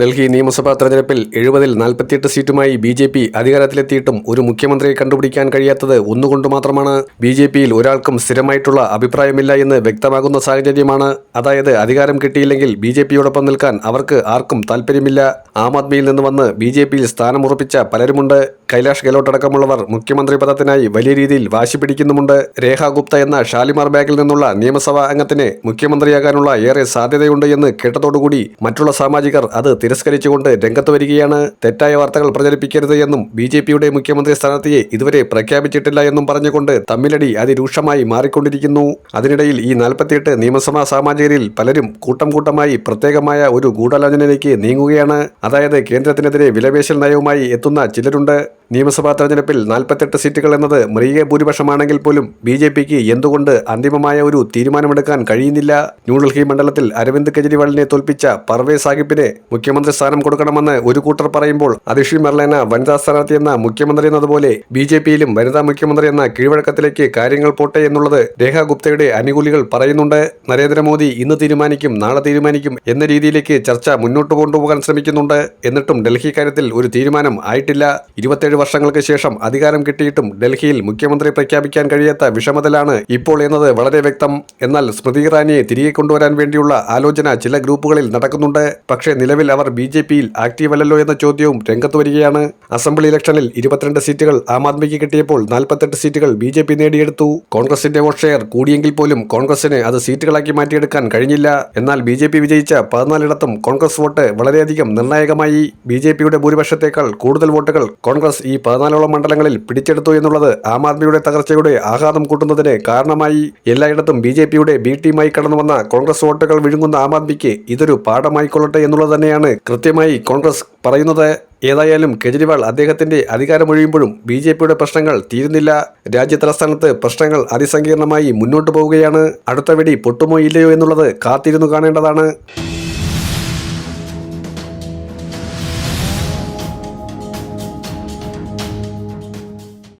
ഡൽഹി നിയമസഭാ തെരഞ്ഞെടുപ്പിൽ എഴുപതിൽ നാൽപ്പത്തിയെട്ട് സീറ്റുമായി ബി ജെ പി അധികാരത്തിലെത്തിയിട്ടും ഒരു മുഖ്യമന്ത്രിയെ കണ്ടുപിടിക്കാൻ കഴിയാത്തത് ഒന്നുകൊണ്ട് മാത്രമാണ്. ബി ജെ പിയിൽ ഒരാൾക്കും സ്ഥിരമായിട്ടുള്ള അഭിപ്രായമില്ല എന്ന് വ്യക്തമാകുന്ന സാഹചര്യമാണ്. അതായത് അധികാരം കിട്ടിയില്ലെങ്കിൽ ബി ജെ പിയോടൊപ്പം നിൽക്കാൻ അവർക്ക് ആർക്കും താൽപ്പര്യമില്ല. ആം ആദ്മിയിൽ നിന്ന് വന്ന് ബി ജെ പിയിൽ സ്ഥാനമുറപ്പിച്ച പലരുമുണ്ട്. കൈലാഷ് ഗെഹ്ലോട്ട് അടക്കമുള്ളവർ മുഖ്യമന്ത്രി പദത്തിനായി വലിയ രീതിയിൽ വാശി പിടിക്കുന്നുമുണ്ട്. രേഖ ഗുപ്ത എന്ന ഷാലിമാർ ബാഗിൽ നിന്നുള്ള നിയമസഭാ അംഗത്തിന് മുഖ്യമന്ത്രിയാകാനുള്ള ഏറെ സാധ്യതയുണ്ട് എന്ന് കേട്ടതോടുകൂടി മറ്റുള്ള സാമാജികർ അത് തിരസ്കരിച്ചുകൊണ്ട് രംഗത്ത് വരികയാണ്. തെറ്റായ വാർത്തകൾ പ്രചരിപ്പിക്കരുത് എന്നും ബി ജെ പിയുടെ മുഖ്യമന്ത്രി സ്ഥാനാർത്ഥിയെ ഇതുവരെ പ്രഖ്യാപിച്ചിട്ടില്ല എന്നും പറഞ്ഞുകൊണ്ട് തമ്മിലടി അതിരൂക്ഷമായി മാറിക്കൊണ്ടിരിക്കുന്നു. അതിനിടയിൽ ഈ നാൽപ്പത്തിയെട്ട് നിയമസഭാ സാമാജികരിൽ പലരും കൂട്ടം കൂട്ടമായി പ്രത്യേകമായ ഒരു ഗൂഢാലോചനയിലേക്ക് നീങ്ങുകയാണ്. അതായത് കേന്ദ്രത്തിനെതിരെ വിലപേശൽ നയവുമായി എത്തുന്ന ചിലരുണ്ട്. നിയമസഭാ തെരഞ്ഞെടുപ്പിൽ നാൽപ്പത്തെട്ട് സീറ്റുകൾ എന്നത് മൃഗീയ ഭൂരിപക്ഷമാണെങ്കിൽ പോലും ബി ജെ പിക്ക് എന്തുകൊണ്ട് അന്തിമമായ ഒരു തീരുമാനമെടുക്കാൻ കഴിയുന്നില്ല? ന്യൂഡൽഹി മണ്ഡലത്തിൽ അരവിന്ദ് കെജ്രിവാളിനെ തോൽപ്പിച്ച പർവേസ് സാഹിബിനെ മുഖ്യമന്ത്രി സ്ഥാനം കൊടുക്കണമെന്ന് ഒരു കൂട്ടർ പറയുമ്പോൾ അതിഷി മെർലേന വനിതാ സ്ഥാനാർത്ഥി എന്ന മുഖ്യമന്ത്രി എന്നതുപോലെ ബി ജെ പിയിലും വനിതാ മുഖ്യമന്ത്രി എന്ന കീഴ്വഴക്കത്തിലേക്ക് കാര്യങ്ങൾ പോട്ടെ എന്നുള്ളത് രേഖ ഗുപ്തയുടെ അനുകൂലികൾ പറയുന്നുണ്ട്. നരേന്ദ്രമോദി ഇന്ന് തീരുമാനിക്കും നാളെ തീരുമാനിക്കും എന്ന രീതിയിലേക്ക് ചർച്ച മുന്നോട്ട് കൊണ്ടുപോകാൻ ശ്രമിക്കുന്നുണ്ട്. എന്നിട്ടും ഡൽഹി കാര്യത്തിൽ ഒരു തീരുമാനം ആയിട്ടില്ല. ഇരുപത്തേഴ് വർഷങ്ങൾക്ക് ശേഷം അധികാരം കിട്ടിയിട്ടും ഡൽഹിയിൽ മുഖ്യമന്ത്രി പ്രഖ്യാപിക്കാൻ കഴിയാത്ത വിഷമതലാണ് ഇപ്പോൾ എന്നത് വളരെ വ്യക്തം. എന്നാൽ സ്മൃതി ഇറാനിയെ തിരികെ കൊണ്ടുവരാൻ വേണ്ടിയുള്ള ആലോചന ചില ഗ്രൂപ്പുകളിൽ നടക്കുന്നുണ്ട്. പക്ഷേ നിലവിൽ അവർ ബി ജെ പിയിൽ ആക്റ്റീവ് അല്ലല്ലോ എന്ന ചോദ്യവും രംഗത്ത് വരികയാണ്. അസംബ്ലി ഇലക്ഷനിൽ ഇരുപത്തിരണ്ട് സീറ്റുകൾ ആം ആദ്മിക്ക് കിട്ടിയപ്പോൾ നാൽപ്പത്തെട്ട് സീറ്റുകൾ ബി ജെ പി നേടിയെടുത്തു. കോൺഗ്രസിന്റെ വോട്ട് ഷെയർ കൂടിയെങ്കിൽ പോലും കോൺഗ്രസിന് അത് സീറ്റുകളാക്കി മാറ്റിയെടുക്കാൻ കഴിഞ്ഞില്ല. എന്നാൽ ബി ജെ പി വിജയിച്ച പതിനാലിടത്തും കോൺഗ്രസ് വോട്ട് വളരെയധികം നിർണായകമായി. ബി ജെ പിയുടെ ഭൂരിപക്ഷത്തേക്കാൾ കൂടുതൽ വോട്ടുകൾ കോൺഗ്രസ് ഈ പതിനാലോളം മണ്ഡലങ്ങളിൽ പിടിച്ചെടുത്തു എന്നുള്ളത് ആം ആദ്മിയുടെ തകർച്ചയുടെ ആഘാതം കൂട്ടുന്നതിന് കാരണമായി. എല്ലായിടത്തും ബി ജെ പിയുടെ ബി ടീമായി കടന്നുവന്ന കോൺഗ്രസ് വോട്ടുകൾ വിഴുങ്ങുന്ന ആം ആദ്മിക്ക് ഇതൊരു പാഠമായിക്കൊള്ളട്ടെ എന്നുള്ളത് തന്നെയാണ് കൃത്യമായി കോൺഗ്രസ് പറയുന്നത് ഏതായാലും കെജ്രിവാൾ അദ്ദേഹത്തിന്റെ അധികാരമൊഴിയുമ്പോഴും ബി ജെ പിയുടെ പ്രശ്നങ്ങൾ തീരുന്നില്ല. രാജ്യതലസ്ഥാനത്ത് പ്രശ്നങ്ങൾ അതിസങ്കീർണമായി മുന്നോട്ട് പോവുകയാണ്. അടുത്ത വെടി പൊട്ടുമോ ഇല്ലയോ എന്നുള്ളത് കാത്തിരുന്നു കാണേണ്ടതാണ്.